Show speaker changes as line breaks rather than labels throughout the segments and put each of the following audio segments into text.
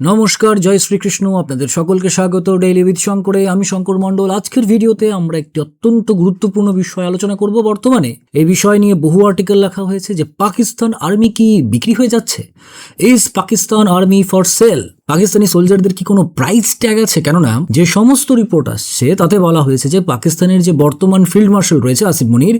নমস্কার, জয় শ্রীকৃষ্ণ, আপনাদের সকলকে স্বাগত। ডেইলি উইথ শঙ্করে, আমি শঙ্কর মণ্ডল। আজকের ভিডিওতে আমরা একটি অত্যন্ত গুরুত্বপূর্ণ বিষয় আলোচনা করব বর্তমানে। এই বিষয় নিয়ে বহু আর্টিকেল লেখা হয়েছে যে পাকিস্তান আর্মি কি বিক্রি হয়ে যাচ্ছে? Is Pakistan army for sale Pakistani সোলজারদের কি কোনো প্রাইস ট্যাগ আছে? কেননা, যে সমস্ত রিপোর্ট আসছে, তাতে বলা হয়েছে যে পাকিস্তানের যে বর্তমান ফিল্ড মার্শাল রয়েছে আসিফ মনির,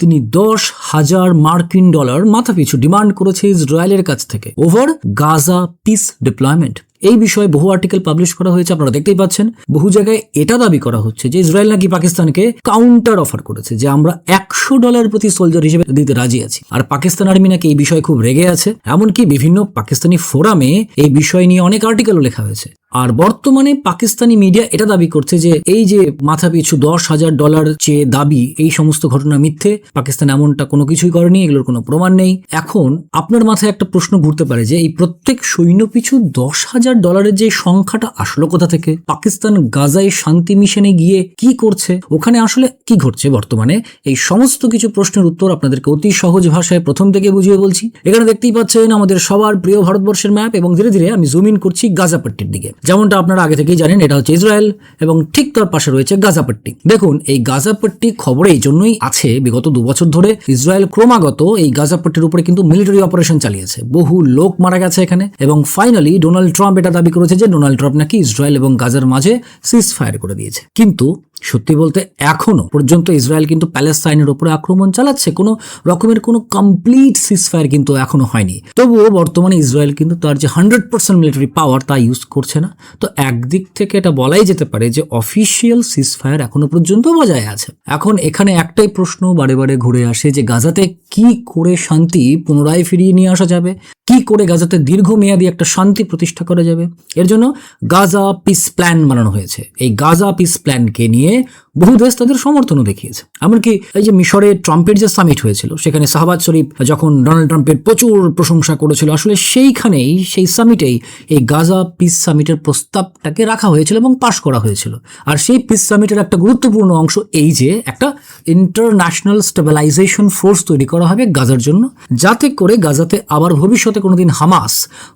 তিনি দশ হাজার মার্কিন ডলার মাথাপিছু ডিমান্ড করেছে ইসরায়েলের কাছ থেকে ওভার গাজা পিস ডিপ্লয়মেন্ট এই বিষয়ে বহু আর্টিকেল পাবলিশ করা হয়েছে, আপনারা দেখতেই পাচ্ছেন। বহু জায়গায় এটা দাবি করা হচ্ছে যে ইসরায়েল নাকি পাকিস্তানকে কাউন্টার অফার করেছে, যে আমরা একশো ডলার প্রতি সোলজার হিসেবে দিতে রাজি আছি। আর পাকিস্তান আর্মি নাকি এই বিষয়ে খুব রেগে আছে। এমনকি বিভিন্ন পাকিস্তানি ফোরামে এই বিষয় নিয়ে অনেক আর্টিকেলও লেখা হয়েছে। আর বর্তমানে পাকিস্তানি মিডিয়া এটা দাবি করছে যে এই যে মাথা পিছু দশ হাজার ডলার চেয়ে দাবি, এই সমস্ত ঘটনা মিথ্যে, পাকিস্তান এমনটা কোনো কিছুই করেনি, এগুলোর কোনো প্রমাণ নেই। এখন আপনার মাথায় একটা প্রশ্ন ঘুরতে পারে যে এই প্রত্যেক সৈন্য পিছু দশ হাজার ডলারের যে সংখ্যাটা আসলো কোথা থেকে? পাকিস্তান গাজায় শান্তি মিশনে গিয়ে কি করছে? ওখানে আসলে কি ঘটছে বর্তমানে? এই সমস্ত কিছু প্রশ্নের উত্তর আপনাদেরকে অতি সহজ ভাষায় প্রথম থেকে বুঝিয়ে বলছি। এখানে দেখতেই পাচ্ছেন আমাদের সবার প্রিয় ভারতবর্ষের ম্যাপ এবং ধীরে ধীরে আমি জুম ইন করছি গাজাপট্টির দিকে। যেমনটা আপনারা আগে থেকেই জানেন, এটা হচ্ছে ইসরায়েল এবং ঠিক তার পাশে রয়েছে গাজাপট্টি দেখুন, এই গাজাপট্টি খবরে এই জন্যই আছে, বিগত দু বছর ধরে ইসরায়েল ক্রমাগত এই গাজাপট্টির উপরে কিন্তু মিলিটারি অপারেশন চালিয়েছে। বহু লোক মারা গেছে এখানে এবং ফাইনালি ডোনাল্ড ট্রাম্প এটা দাবি করেছে যে ডোনাল্ড ট্রাম্প নাকি ইসরায়েল এবং গাজার মাঝে সিজ ফায়ার করে দিয়েছে। কিন্তু সত্যি বলতে এখনও পর্যন্ত ইসরায়েল কিন্তু প্যালেস্তাইনের উপরে আক্রমণ চালাচ্ছে। কোনো রকমের কোনো কমপ্লিট সিজফায়ার কিন্তু এখনও হয়নি। তবুও বর্তমানে ইসরায়েল কিন্তু তার যে হান্ড্রেড পার্সেন্ট মিলিটারি পাওয়ার তা ইউজ করছে না। তো একদিক থেকে এটা বলাই যেতে পারে যে অফিসিয়াল সিজফায়ার এখনও পর্যন্ত বজায় আছে। এখন এখানে একটাই প্রশ্ন বারে বারে ঘুরে আসে যে গাজাতে কি করে শান্তি পুনরায় ফিরিয়ে নিয়ে আসা যাবে? কি করে গাজাতে দীর্ঘমেয়াদী একটা শান্তি প্রতিষ্ঠা করা যাবে? এর জন্য গাজা পিস প্ল্যান বানানো হয়েছে। এই গাজা পিস প্ল্যানকে নিয়ে বহু দেশ তাদের সমর্থনও দেখিয়েছে। এমনকি এই যে মিশরে ট্রাম্পের যে সামিট হয়েছিল, সেখানে শাহবাজ শরীফ যখন ডোনাল্ড ট্রাম্পের প্রচুর প্রশংসা করেছিল, আসলে সেইখানেই, সেই সামিটেই এই গাজা পিস সামিটের প্রস্তাবটাকে রাখা হয়েছিল এবং পাশ করা হয়েছিল। আর সেই পিস সামিটের একটা গুরুত্বপূর্ণ অংশ এই যে, একটা ইন্টারন্যাশনাল স্টেবিলাইজেশন ফোর্স তৈরি করা হবে গাজার জন্য, যাতে করে গাজাতে আবার ভবিষ্যতে কোনোদিন হামাস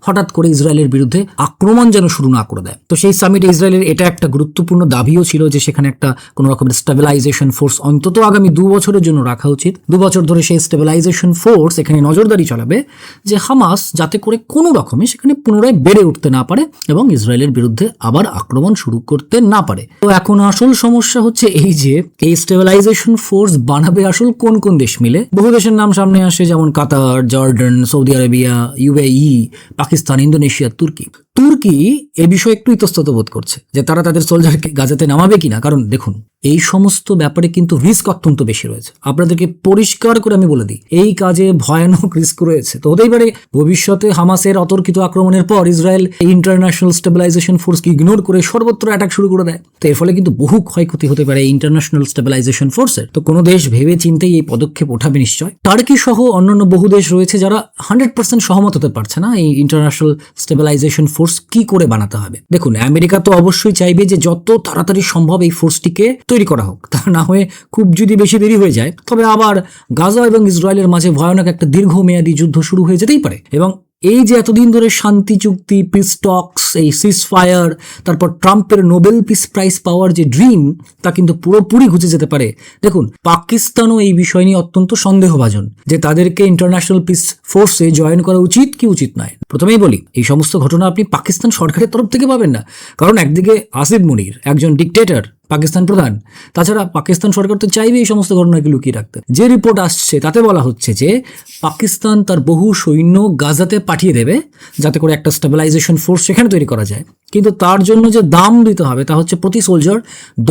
হঠাৎ করে ইসরায়েলের বিরুদ্ধে আক্রমণ যেন শুরু না করে দেয়। তো সেই সামিটে ইসরায়েলের এটা একটা গুরুত্বপূর্ণ দাবিও ছিল যে সেখানে একটা কোনো রকমের স্টেবিলাইজেশন ফোর্স অন্তত আগামী দু বছরের জন্য রাখা উচিত। দু বছর ধরে সেই স্টেবিলাইজেশন ফোর্স এখানে নজরদারি চালাবে যে হামাস যাতে করে কোনো রকমে সেখানে পুনরায় বেড়ে উঠতে না পারে এবং ইসরায়েলের বিরুদ্ধে আবার আক্রমণ শুরু করতে না পারে। তো এখন আসল সমস্যা হচ্ছে এই যে এই স্টেবিলাইজেশন ফোর্স বানাবে আসল কোন কোন দেশ মিলে? বহু দেশের নাম সামনে আসে যেমন Qatar, Jordan, Saudi Arabia UAE Pakistan, Indonesia, Turkey. Turkey এ বিষয়ে একটু ইতস্তত বোধ করছে যে তারা তাদের সোলজারকে গাজাতে নামাবে কিনা। কারণ দেখুন, এই সমস্ত ব্যাপারে কিন্তু রিস্ক অত্যন্ত বেশি রয়েছে। আপনাদেরকে পরিষ্কার করে আমি বলে দিই, এই কাজে ভয়ানক রিস্ক রয়েছে। তো হতেই পারে ভবিষ্যতে হামাসের অতর্কিত আক্রমণের পর ইসরায়েল ইন্টারন্যাশনাল স্টেবিলাইজেশন ফোর্সকে ইগনোর করে সর্বত্র অ্যাটাক শুরু করে দেয়। তো এর ফলে কিন্তু বহু ক্ষয়ক্ষতি হতে পারে ইন্টারন্যাশনাল স্টেবিলাইজেশন ফোর্সের। তো কোনো দেশ ভেবে চিন্তেই এই পদক্ষেপ ওঠাবে নিশ্চয়। টার্কি সহ অন্যান্য বহু দেশ রয়েছে যারা হান্ড্রেড পার্সেন্ট সহমত হতে পারছে না এই ইন্টারন্যাশনাল স্টেবিলাইজেশন ফোর্স কি করে বানাতে হবে? দেখুন, আমেরিকা তো অবশ্যই চাইবে যে যত তাড়াতাড়ি সম্ভব এই ফোর্সটিকে তৈরি করা হোক। তা না হয়ে খুব যদি বেশি দেরি হয়ে যায়, তবে আবার গাজা এবং ইসরায়েলের মাঝে ভয়ানক একটা দীর্ঘমেয়াদী যুদ্ধ শুরু হয়ে যেতেই পারে। এবং এই যে এতদিন ধরে শান্তি, চুক্তি পিস টক্স এই সিস ফায়ার তারপর ট্রাম্পের নোবেল পিস প্রাইজ পাওয়ার যে ড্রিম তা কিন্তু পুরোপুরি ঘুচে যেতে পারে। দেখুন, পাকিস্তানও এই বিষয় নিয়ে অত্যন্ত সন্দেহভাজন যে তাদেরকে ইন্টারন্যাশনাল পিস ফোর্সে জয়েন করা উচিত কি উচিত নয়। প্রথমেই বলি, এই সমস্ত ঘটনা আপনি পাকিস্তান সরকারের তরফ থেকে পাবেন না। কারণ একদিকে আসিফ মুনির, একজন ডিকটেটার পাকিস্তান প্রধান। তাছাড়া পাকিস্তান সরকার তো চাইবে এই সমস্ত ঘটনাকে লুকিয়ে রাখতে। যে রিপোর্ট আসছে, তাতে বলা হচ্ছে যে, পাকিস্তান তার বহু সৈন্য গাজাতে পাঠিয়ে দেবে, যাতে করে একটা স্টেবিলাইজেশন ফোর্স সেখানে তৈরি করা যায়। কিন্তু তার জন্য যে দাম দিতে হবে তা হচ্ছে প্রতি সোলজার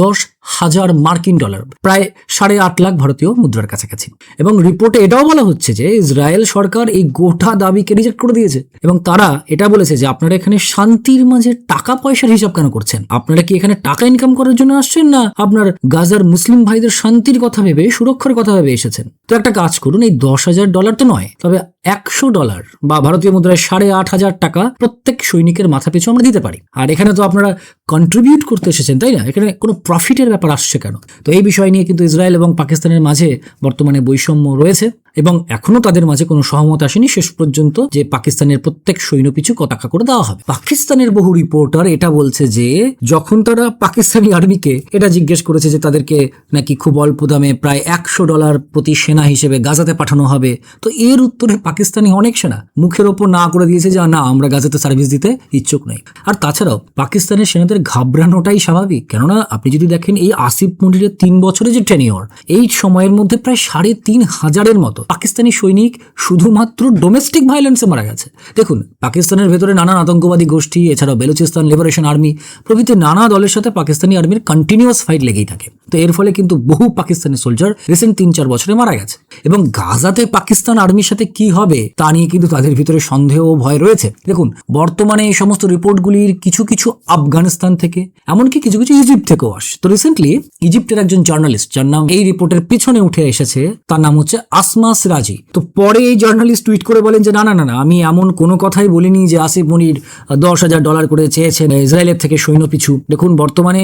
দশ হাজার মার্কিন ডলার, প্রায় সাড়ে আট লাখ ভারতীয় মুদ্রার কাছাকাছি। এবং রিপোর্টে এটাও বলা হচ্ছে যে ইসরায়েল সরকার এই গোটা দাবিকে রিজেক্ট করে দিয়েছে। এবং তারা এটা বলেছে যে আপনারা এখানে শান্তির মাঝে টাকা পয়সার হিসাব কেন করছেন? আপনারা কি এখানে টাকা ইনকাম করার জন্য আসছেন না আপনার গাজার মুসলিম ভাইদের শান্তির কথা ভেবে, সুরক্ষার কথা ভেবে এসেছেন? তো একটা কাজ করুন, এই দশ হাজার ডলার তো নয়, তবে একশো ডলার বা ভারতীয় মুদ্রায় সাড়ে আট হাজার টাকা প্রত্যেক সৈনিকের মাথা পিছু আমরা দিতে পারি। আর এখানে তো আপনারা কন্ট্রিবিউট করতে এসেছেন, তাই না? এখানে কোনো প্রফিটের ব্যাপার আসছে কেন? তো এই বিষয় নিয়ে কিন্তু ইসরায়েল এবং পাকিস্তানের মাঝে বর্তমানে বৈষম্য রয়েছে এবং এখনও তাদের মাঝে কোনো সহমত আসেনি। শেষ পর্যন্ত যে পাকিস্তানের প্রত্যেক সৈন্য পিছু কত টাকা করে দেওয়া হবে। পাকিস্তানের বহু রিপোর্টার এটা বলছে যে, যখন তারা পাকিস্তানি আর্মিকে এটা জিজ্ঞেস করেছে যে তাদেরকে নাকি খুব অল্প দামে প্রায় একশো ডলার প্রতি সেনা হিসেবে গাজাতে পাঠানো হবে, তো এর উত্তরে পাকিস্তানি অনেক সেনা মুখের ওপর না করে দিয়েছে যে, না, আমরা গাজাতে সার্ভিস দিতে ইচ্ছুক নই। আর তাছাড়াও পাকিস্তানের সেনাদের ঘাবড়ানোটাই স্বাভাবিক। কেননা আপনি যদি দেখেন এই আসিফ মন্ডিরের তিন বছরের যে টেনিওর এই সময়ের মধ্যে প্রায় সাড়ে তিন হাজারের মতো পাকিস্তানি সৈনিক শুধুমাত্র ডোমেস্টিক ভায়োলেন্সে মারা গেছে। দেখুন, পাকিস্তানের ভেতরে নানান আতঙ্কবাদী গোষ্ঠী, এছাড়াও বেলুচিস্তান লিবারেশন আর্মি প্রভৃতি নানা দলের সাথে পাকিস্তানি আর্মির কন্টিনিউয়াস ফাইট লেগেই থাকে। তো এর ফলে কিন্তু বহু পাকিস্তানি সোলজার রিসেন্ট তিন চার বছরে মারা গেছে। এবং গাজাতে পাকিস্তান আর্মির সাথে কি হবে, তা নিয়ে কিন্তু তাদের ভিতরে সন্দেহ ও ভয় রয়েছে। দেখুন, বর্তমানে এই সমস্ত রিপোর্টগুলির কিছু কিছু আফগানিস্তান থেকে, এমনকি কিছু কিছু ইজিপ্ট থেকেও আসে তো রিসেন্টলি ইজিপ্টের একজন জার্নালিস্ট যার নাম এই রিপোর্টের পিছনে উঠে এসেছে, তার নাম হচ্ছে আসমা সিরাজি তো পরে এই জার্নালিস্ট টুইট করে বলেন যে, না না না আমি এমন কোনো কথাই বলিনি যে আসিফ মনির দশ হাজার ডলার করে চেয়েছেন, ইসরায়েলের থেকে সৈন্য পিছু। দেখুন, বর্তমানে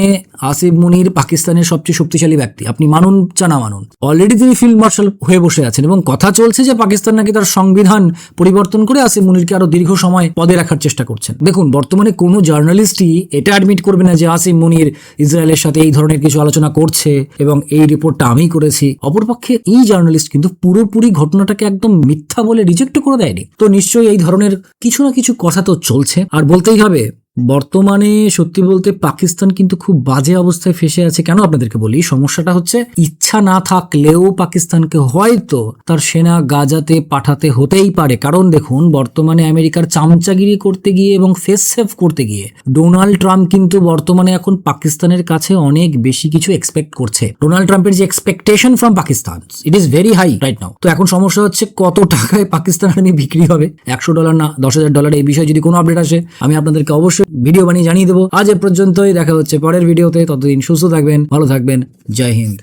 আসিফ মুনির পাকিস্তানের সবচেয়ে শক্তিশালী ব্যক্তি। আপনি মানুন, চানা মানুন। অলরেডি তিনি ফিল্ড মার্শাল হয়ে বসে আছেন এবং কথা চলছে যে পাকিস্তান নাকি তার সংবিধান পরিবর্তন করে আসিফ মুনিরকে আরও দীর্ঘ সময় পদে রাখার চেষ্টা করছেন। দেখুন, বর্তমানে কোনো জার্নালিস্টই এটা অ্যাডমিট করবে না যে আসিফ মুনির ইসরায়েলের সাথে এই ধরনের কিছু আলোচনা করছে এবং এই রিপোর্টটা আমি করেছি। অপরপক্ষে এই জার্নালিস্ট কিন্তু পুরোপুরি ঘটনাটাকে একদম মিথ্যা বলে রিজেক্ট করে দেয়নি। তো নিশ্চয়ই এই ধরনের কিছু না কিছু কথা তো চলছে। আর বলতেই হবে বর্তমানে সত্যি বলতে পাকিস্তান কিন্তু খুব বাজে অবস্থায় ফেসে আছে। কেন আপনাদেরকে বলি? সমস্যাটা হচ্ছে ইচ্ছা না থাকলেও পাকিস্তানকে হয়তো তার সেনা গাজাতে পাঠাতে হতেই পারে। কারণ দেখুন, বর্তমানে আমেরিকার চামচাগিরি করতে গিয়ে এবং ফেস সেভ করতে গিয়ে ডোনাল্ড ট্রাম্প কিন্তু বর্তমানে এখন পাকিস্তানের কাছে অনেক বেশি কিছু এক্সপেক্ট করছে। ডোনাল্ড ট্রাম্পের যে expectation from Pakistan it is very high right now তো এখন সমস্যা হচ্ছে কত টাকায় পাকিস্তান আর্মি বিক্রি হবে? একশো ডলার না, দশ হাজার ডলার, এই বিষয়ে যদি কোনো আপডেট আসে, আমি আপনাদেরকে অবশ্যই ভিডিও বানিয়ে জানিয়ে দেবো। আজ এ পর্যন্তই, দেখা হচ্ছে পরের ভিডিওতে। ততদিন সুস্থ থাকবেন, ভালো থাকবেন। জয় হিন্দ।